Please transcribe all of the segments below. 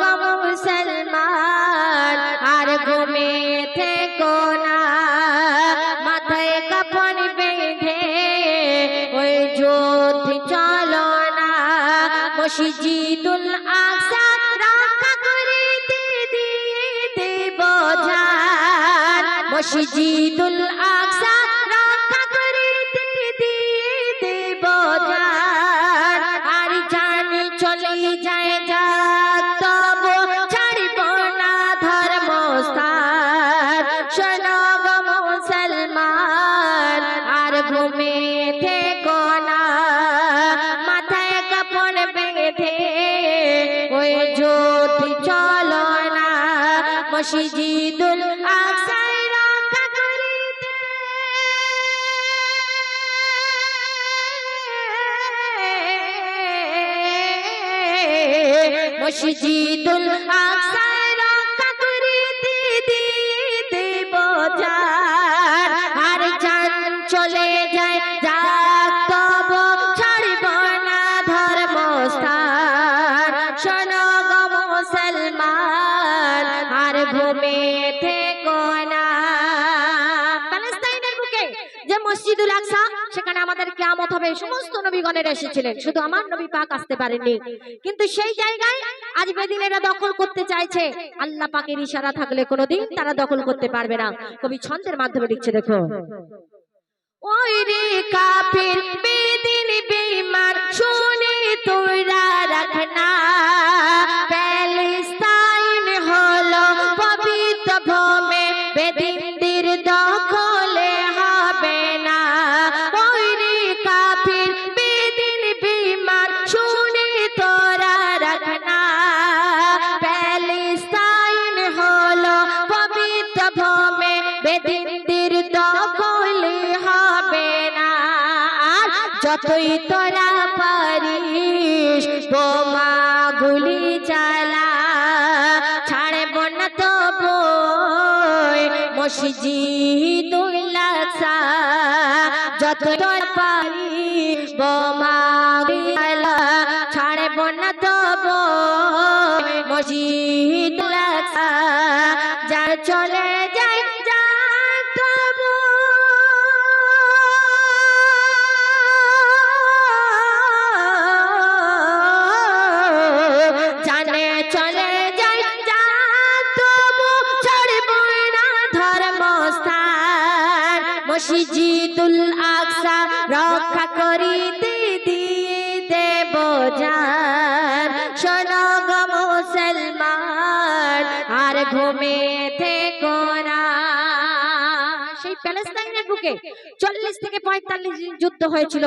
গো মুসলমান, আর ঘুমিয়ে থেকো না। মাথায় কাপড় বেঁধে ওই জ্যোত চলো না। মসজিদুল আকসা রাখা করে দিদি দেব যার মসজিদুল আকসা মসজিদুল আকসায় রক্ষা করিতে মসজিদুল আকসায় রক্ষা করিতে দিতে বোঝার আর জান চলে যায়, যাক তব ছাড়ব না ধর্মস্থান। শোনো ঘুমে থেকো দখল করতে চাইছে। আল্লাহ তারা দখল করতে পারবে না। কবি ছন্দের মাধ্যমে লিখছে, দেখো। ওই রে দখলে হবে না। ওই রে কাফির বেদিন বেঈমান শুনে তোরা রাখনা প্যালেস্তাইন হলো পবিত্র ভূমি বেদিনদের দখলে হবে না। যতই তোরা পারিস বোমা গুলি চালা বই মসজিদুল মসজিদুল আকসা রক্ষা করিতে দিতে বোঝার শোনো গো মুসলমান আর ঘুমে বুকে চল্লিশ থেকে পঁয়তাল্লিশ দিন যুদ্ধ হয়েছিল।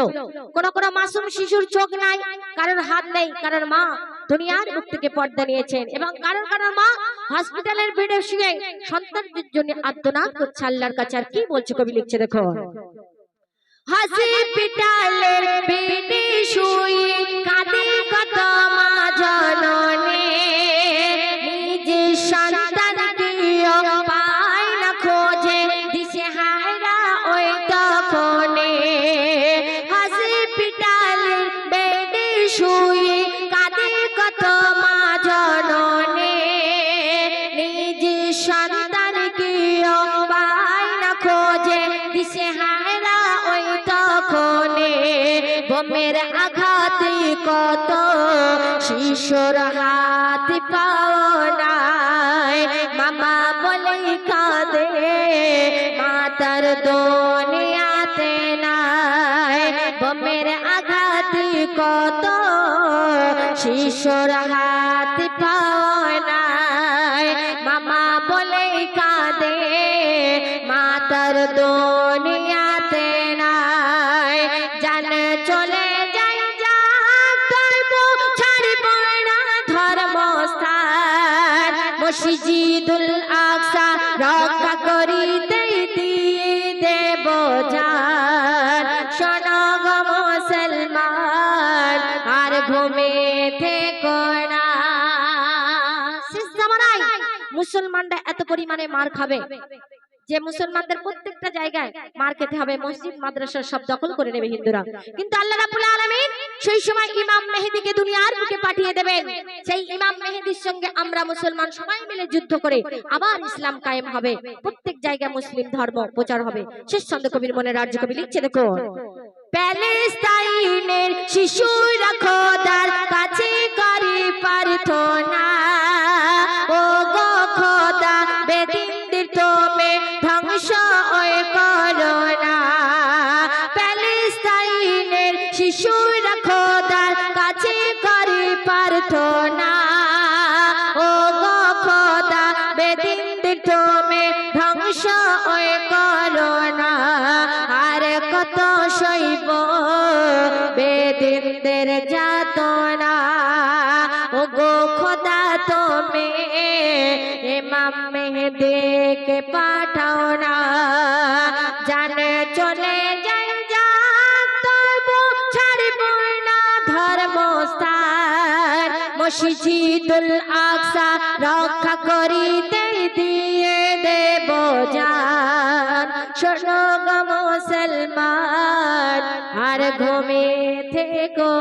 কোন কোন মাসুম শিশুর চোখ নাই, কারোর হাত নেই, কারোর মা দুনিয়ার বুক থেকে পর্দা নিয়েছেন। এবং কারোর কারোর মা হসপিটালের বেডে শুয়ে সন্তানদের জন্য আত্মনাদ করছে আল্লাহর কাছে। আর কি বলছে কবি লিখছে দেখো। হসপিটালের বেডে শুয়ে কাঁদে শুয়ে কাঁদে কত মা জননে। নিজের সন্তানকেও পায় না খোঁজে, দিশে হায়রা ওই তখনে। বোমের আঘাতে কত শিশুর হাত পাওনায় মামা বলে কাঁদে মাতার দুনিয়াতে শিশুর হাত পাওনায় মামা বলে কাঁদে মাতার দুনিয়াতে নাই। জান চলে যাই যা তবু ছাড়ব না ধর্মস্থান। মসজিদুল আকসা রক্ষা করিতে দিতে বোঝার শোনো গো মুসলমান, আর ঘুমে মুসলমানরা এত পরিমাণে মার খাবে যে মুসলমানদের প্রত্যেকটা জায়গায় মার খেতে হবে, মসজিদ মাদ্রাসা সব দখল করে নেবে হিন্দুরা। কিন্তু আল্লাহ সেই সময় ইমাম মেহেদিকে দুনিয়ার বুকে পাঠিয়ে দেবেন। সেই ইমাম মেহেদির সঙ্গে আমরা মুসলমান সবাই মিলে যুদ্ধ করে আবার ইসলাম কায়েম হবে। প্রত্যেক জায়গায় মুসলিম ধর্ম প্রচার হবে। শেষ ছন্দ কবির মনে রাজ্য কবি লিখছে, দেখো। প্যালেস্তাইনের শিশুরা খোদার কাছে করে প্রার্থনা। সইব বেদিনদের যাতনা। ও গো খোদা তুমি ইমাম মেহেদিকে পাঠাও না। জানে চলে যাই যা তবু ছাড়ব না ধর্মস্থান। মসজিদুল আকসা রক্ষা করিতে দিয়ে দেব জান শোনো মুসলমান আর ঘুমে থেকো।